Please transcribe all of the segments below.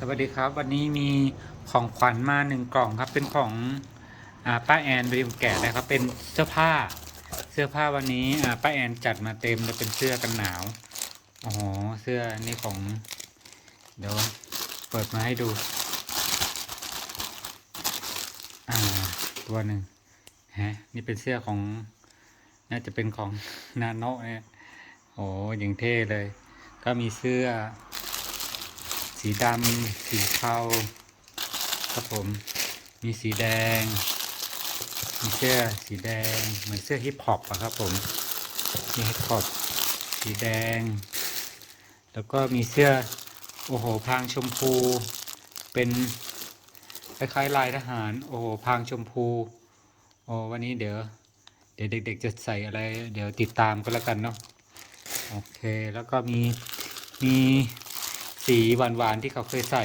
สวัสดีครับวันนี้มีของขวัญมาหนึ่งกล่องครับเป็นของอป้าแอนบริมแกะนะครับเป็นเสื้อผ้าเสื้อผ้าวันนี้ป้าแอนจัดมาเต็มเลยเป็นเสื้อกันหนาวโอ้โหเสื้อนี่ของเดี๋ยวเปิดมาให้ดูอ่าตัวหนึ่งฮะนี่เป็นเสื้อของน่าจะเป็นของนาโนะเนี่ยโอ้ยังเท่เลย ก็มีเสื้อ สีดำ สีเทาครับผม มีสีแดง มีเสื้อสีแดง เหมือนเสื้อฮิปฮอปอะครับผม มีฮิปฮอปสีแดง แล้วก็มีเสื้อ โอ้โห พางชมพู เป็นคล้ายๆลายทหาร โอ้โห พางชมพู โอ้วันนี้เดี๋ยว เดี๋ยวเด็ก ๆ จะใส่อะไร เดี๋ยวติดตามก็แล้วกันเนาะ โอเค แล้วก็มี มี สีหวานๆที่เขาเคยใส่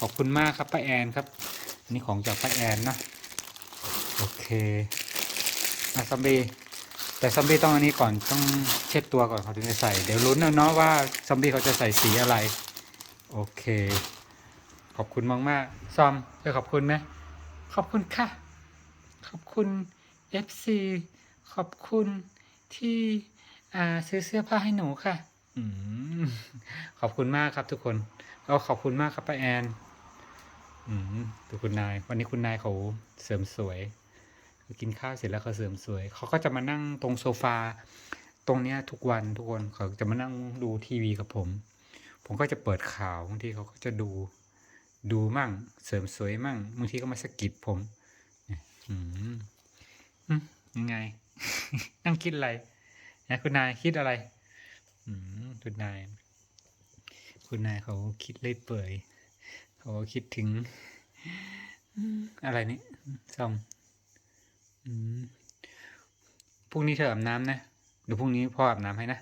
ขอบคุณมากครับป้าแอนครับ อันนี่ของจากป้าแอนนะโอเคอะซัมบีแต่ซัมบี้ต้องอันนี้ก่อนต้องเช็ดตัวก่อนเขาถึงจะใส่เดี๋ยวลุ้นนะเนาะว่าซัมบี้เขาจะใส่สีอะไร โอเค ขอบคุณมากมากซอมจะขอบคุณไหมขอบคุณค่ะ ขอบคุณ FC ขอบคุณที่ซื้อเสื้อผ้าให้หนูค่ะ ขอบคุณมากครับทุกคนก็ขอบคุณมากครับป้าแอนอืมดูคุณนาย วันนี้คุณนายเขาเสริมสวยกินข้าวเสร็จแล้วเขาเสริมสวย เขาก็จะมานั่งตรงโซฟา ตรงเนี้ยทุกวันทุกคนเขาจะมานั่งดูทีวีกับผม ผมก็จะเปิดข่าวบางทีเขาก็จะดู ดูมั่ง เสริมสวยมั่งบางทีก็มาสะกิดผมอืมยังไง นั่งคิดอะไรนะคุณนายคิดอะไร คุณนาย คุณนายเขาคิดเล่ยเปื่อยเขาคิดถึง อะไรนี่ซ่อมพรุ่งนี้เธออาบน้ำนะเดี๋ยวพรุ่งนี้พ่ออาบน้ำให้นะ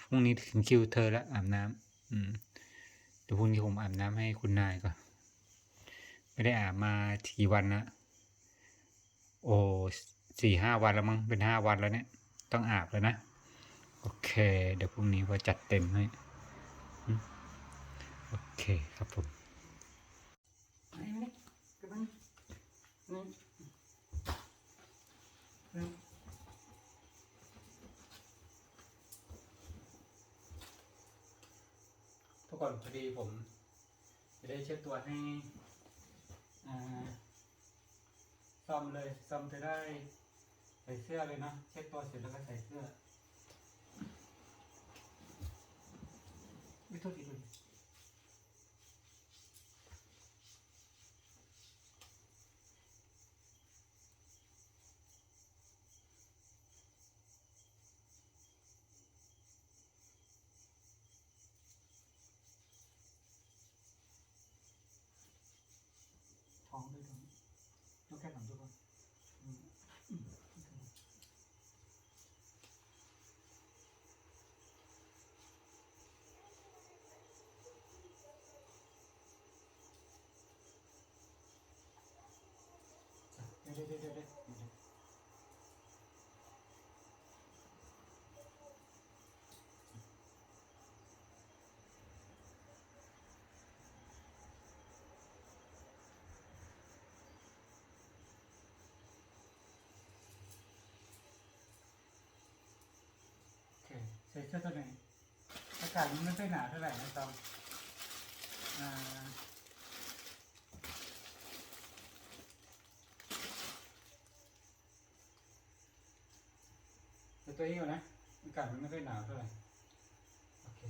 พรุ่งนี้ถึงคิวเธอแล้วอาบน้ำเดี๋ยวพรุ่งนี้ผมอาบน้ำให้คุณนายก่อนไม่ได้อาบมากี่วันนะโอ้สี่ห้าวันแล้วมั้งเป็นห้าวันแล้วเนี่ย ต้องอาบแล้วนะ โอเค เดี๋ยวพรุ่งนี้พอจัดเต็มให้ โอเคครับผมทุกคนพอดีผม จะได้เช็ดตัวให้ซ่อมเลยซ่อมจะได้ใส่เสื้อเลยนะ เช็ดตัวเสร็จแล้วก็ใส่เสื้อ ไม่โทษทีดูดิท้องด้วยตรงนี้ยกแค่หลังทุกคนอืมอืมเดี๋ยวเดี๋ยวเดี๋ยวเดี๋ยวเดี๋ยวโอเค ใส่เสื้อตัวไหนอากาศมันไม่ค่อยหนาวเท่าไหร่นะตอมอ่าตัวเองอยู่นะอากาศมันไม่ค่อยหนาวเท่าไหร่ โอเค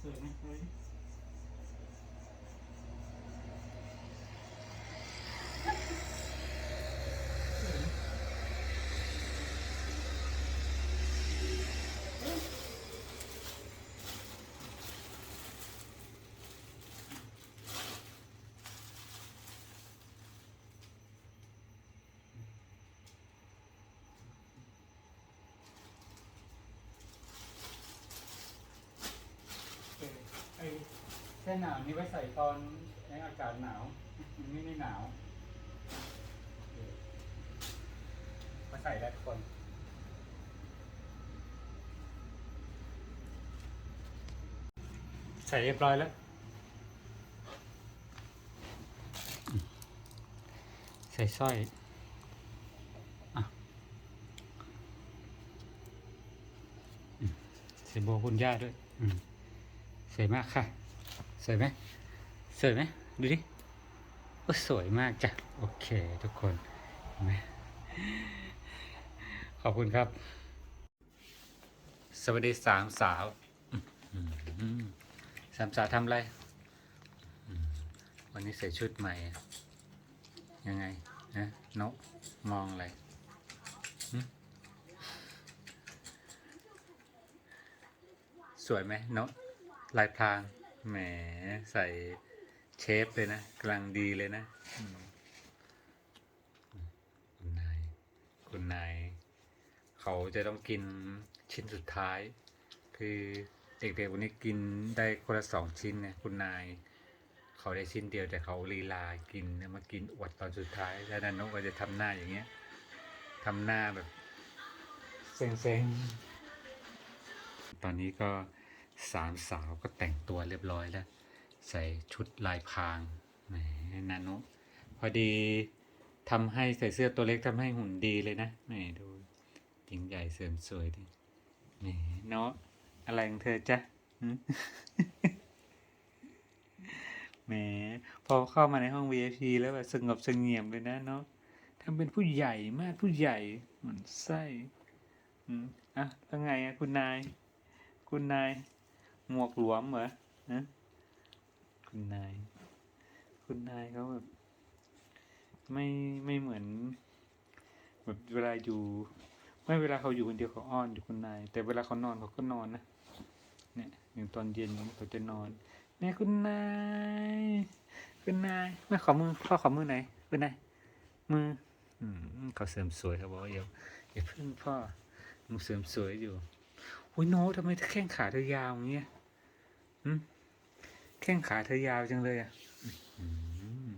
สวยไหมสวยดิสวยไหม โอเคไอ้ สื้อหนาวนี่ไว้ใส่ตอนในอากาศหนาวมันไม่ได้หนาวมาใส่ได้ทุกคนใส่เรียบร้อยแล้ว ใส่สร้อยอะใส่โบคุณย่าด้วยอืมสวยมากค่ะ วยไหมสวยไหมดูดิโอ้สวยมากจ้ะโอเคทุกคนเห็นไหมขอบคุณครับ สวัสดีสามสาวอืมอืมสามสาวทำอะไรอืมวันนี้ใส่ชุดใหม่ ยังไงนะนกมองอะไรหึสวยไหมนกลายพราง แหมใส่เชฟเลยนะกำลังดีเลยนะคุณนายคุณนายเขาจะต้องกินชิ้นสุดท้าย คือเด็กๆวันนี้กินได้คนละสองชิ้นนี่ยคุณนาย เขาได้ชิ้นเดียวแต่เขาลีลากินมากินอวดตอนสุดท้าย แล้วนันนกก็จะทำหน้าอย่างเงี้ยทำหน้าแบบเซ็งๆตอนนี้ก็ สามสาวก็แต่งตัวเรียบร้อยแล้ว ใส่ชุดลายพรางแหมนันนกพอดีทำให้ใส่เสื้อตัวเล็กทำให้หุ่นดีเลยนะแหมดูหญิงใหญ่เสริมสวยดิแหมเนาะอะไรของเธอจ๊ะแหมพอเข้ามาในห้อง VIP แล้วแบบสงบสงี่ยมเลยนะเนาะทำเป็นผู้ใหญ่มากผู้ใหญ่เหมือนไส้อืมอะแล้วไงอะคุณนาย คุณนาย หมวกหลวมเหรอนะคุณนาย คุณนายเขาแบบ ไม่ไม่เหมือนแบบเวลาอยู่ ไม่เวลาเขาอยู่คนเดียวเขาอ้อนอยู่คุณนาย แต่เวลาเขานอนเขาก็นอนนะเนี่ยอย่างตอนเย็นเขาจะนอนแม่คุณนายคุณนายแม่ขอมือพ่อขอมือไหนอยคุณนายมืออืมเขาเสริมสวยครับบอกว่าอย่าอย่าพึ่งพ่อมึงเสริมสวยอยู่อุ้ยโน้ตทำไมแข้งขาเธอยาวอย่างเงี้ยอืม แข้งขาเธอยาวจังเลยอะอืม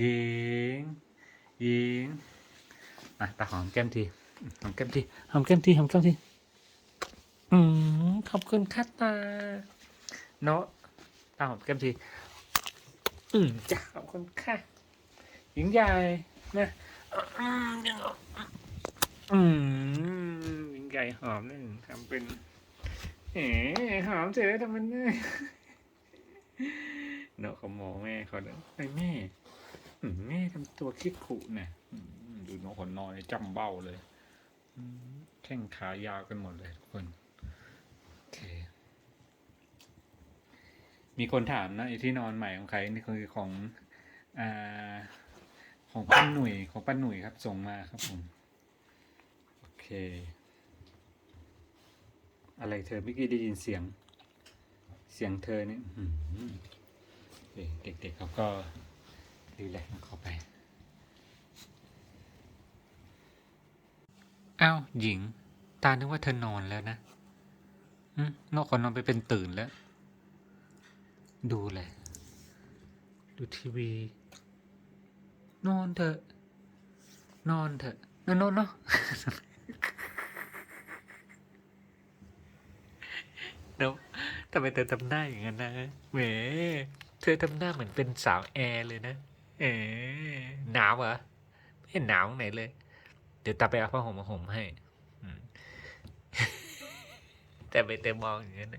ยิงยิงมาตาหอมแก้มทีหอมแก้มทีหอมแก้มทีหอมแก้มทีอืมขอบคุณค่ะตาเนาะตามผมแก้มทีอืมจ้าขอบคุณค่ะหญิงใหญ่นะอืมอืมหญิงใหญ่หอมนี่ทำเป็น เอ๋หอมเสร็จแล้วทำมันได้เนาะเขาหมอแม่เขาเนาะไอแม่แม่ทำตัวคิดขู่เนี่ยดูน้องคนนอนจำเบ้าเลยแข้งขายาวกันหมดเลยทุกคนโอเคมีคนถามนะไอที่นอนใหม่ของใครนี่คือของอ่าของป้าหนุ่ยของป้าหนุ่ยครับส่งมาครับผม โอเค อะไรเธอเมื่อกี้ได้ยินเสียง เสียงเธอเนี่อื้อหือเด็กๆเขาก็รีแลกซ์เข้าไป อ้าวหญิง ตานึกว่าเธอนอนแล้วนะอนอกคนนอนไปเป็นตื่นแล้ว ดูเลย ดูทีวี นอนเถอะ นอนเถอะ นอนนอนเนาะ นาะทำไมเธอทำหน้าอย่างนั้นนะแหมเธอทำหน้าเหมือนเป็นสาวแอร์เลยนะเอ๋หนาวเหรอไม่เห็นหนาวตรงไหนเลย เดี๋ยวตาไปเอาผ้าห่มมาห่มให้แต่ไปเตมองอย่างนั้น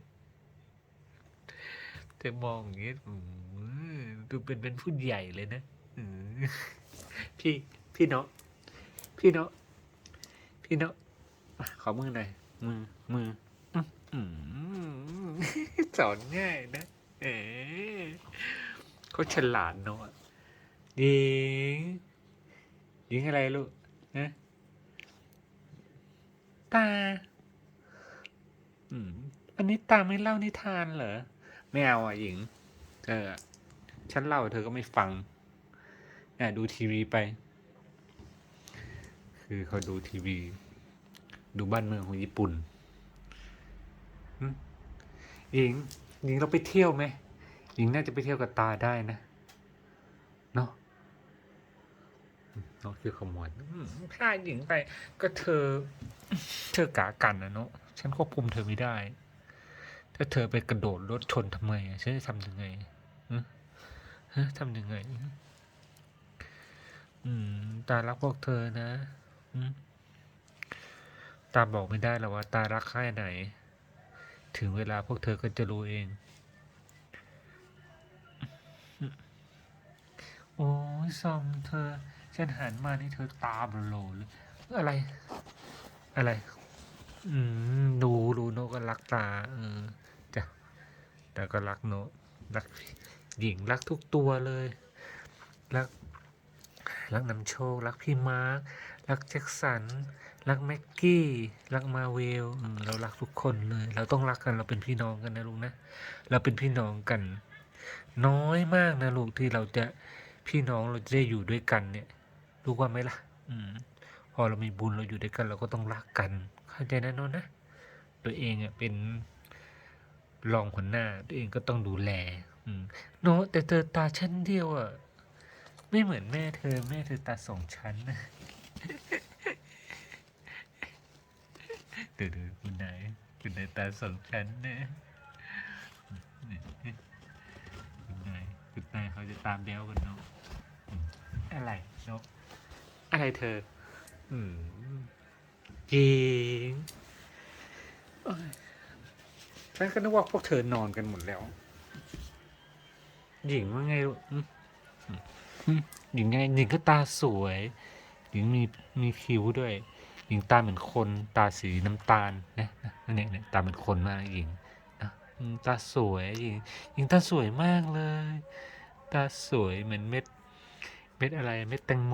เธอมองอย่างนี้ดูเป็นเป็นผู้ใหญ่เลยนะพี่พี่เนาะพี่เนาะพี่เนาะขอมือหน่อยมือมือ อืมสอนง่ายนะ เอ๋เขาฉลาดเนาะยิงยิงอะไรลูกนะตา อืม อันนี้ตาไม่เล่านิทานเหรอ ไม่เอาอะหญิง เออ ฉันเล่าเธอก็ไม่ฟังเนี่ยดูทีวีไป คือเขาดูทีวี ดูบ้านเมืองของญี่ปุ่น หึหญิงหญิงเราไปเที่ยวไหมหญิงน่าจะไปเที่ยวกับตาได้นะ เนาะน้องคือขโมยอืมพาหญิงไป ก็เธอ เธอกากันนะเนาะฉันควบคุมเธอไม่ได้ ถ้าเธอไปกระโดดรถชนทำไมอะฉันจะทำยังไงฮะฮะทำยังไง อืม ตารักพวกเธอนะอืมตาบอกไม่ได้หรอกว่า ตารักแค่ไหน ถึงเวลาพวกเธอก็จะรู้เอง โอ้ยซอมเธอ ฉันหันมานี่เธอตาเบลเลยอะไร อะไร อืมดูดูโนก็รักตา เออจ้ะแต่ก็รักโนรักหญิงรักทุกตัวเลย รัก รักนำโชค รักพี่มาร์ครักแจ็คสัน รักแม็กกี้รักมาเวลเรารักทุกคนเลย เราต้องรักกันเราเป็นพี่น้องกันนะลูกนะเราเป็นพี่น้องกัน น้อยมากนะลูกที่เราจะพี่น้องเราจะได้อยู่ด้วยกันเนี่ยรู้ว่าไหมล่ะ อืม พอเรามีบุญเราอยู่ด้วยกัน เราก็ต้องรักกัน เข้าใจนะโนนนะตัวเองอะเป็นรองหัวหน้า ตัวเองก็ต้องดูแล อืมโนแต่เธอตาชั้นเดียวอะไม่เหมือนแม่เธอแม่เธอตาสองชั้นนะ ดูดูคุณนายคุณนายตาสองชั้นนะคุณนายคุณนายเขาจะตามเบลกันเนาะอะไรเนาะอะไรเธอ อืมจริงฉันก็นึกว่าพวกเธอนอนกันหมดแล้ว หญิงว่าไงลูกหญิงไงหญิงก็ตาสวย หญิงมีมีคิ้วด้วย หญิงตาเหมือนคนตาสีน้ำตาลนะนะเนี่ยเนี่ยตาเหมือนคนมากหญิงนะตาสวยหญิงหญิงตาสวยมากเลย ตาสวยเหมือนเม็ดเม็ดอะไรเม็ดแตงโม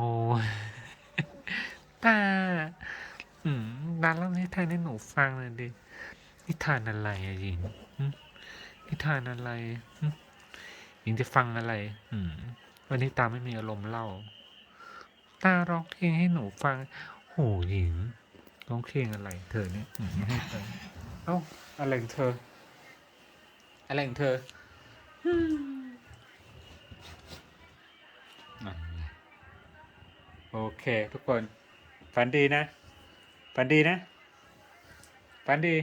ตาอืมนานแล้วนิทานให้หนูฟังเลยดินิทานอะไรอะหญิงนิทานอะไรหญิงจะฟังอะไร อืมวันนี้ตาไม่มีอารมณ์เล่า ตาร้องเพลงให้หนูฟัง โหหญิงต้องเพลงอะไรเธอเนี่ยอืมไม่ให้เธอเอ้าอะไรของเธอ อะไรของเธอโอเคทุกคน ฝันดีนะ ฝันดีนะ ฝันดี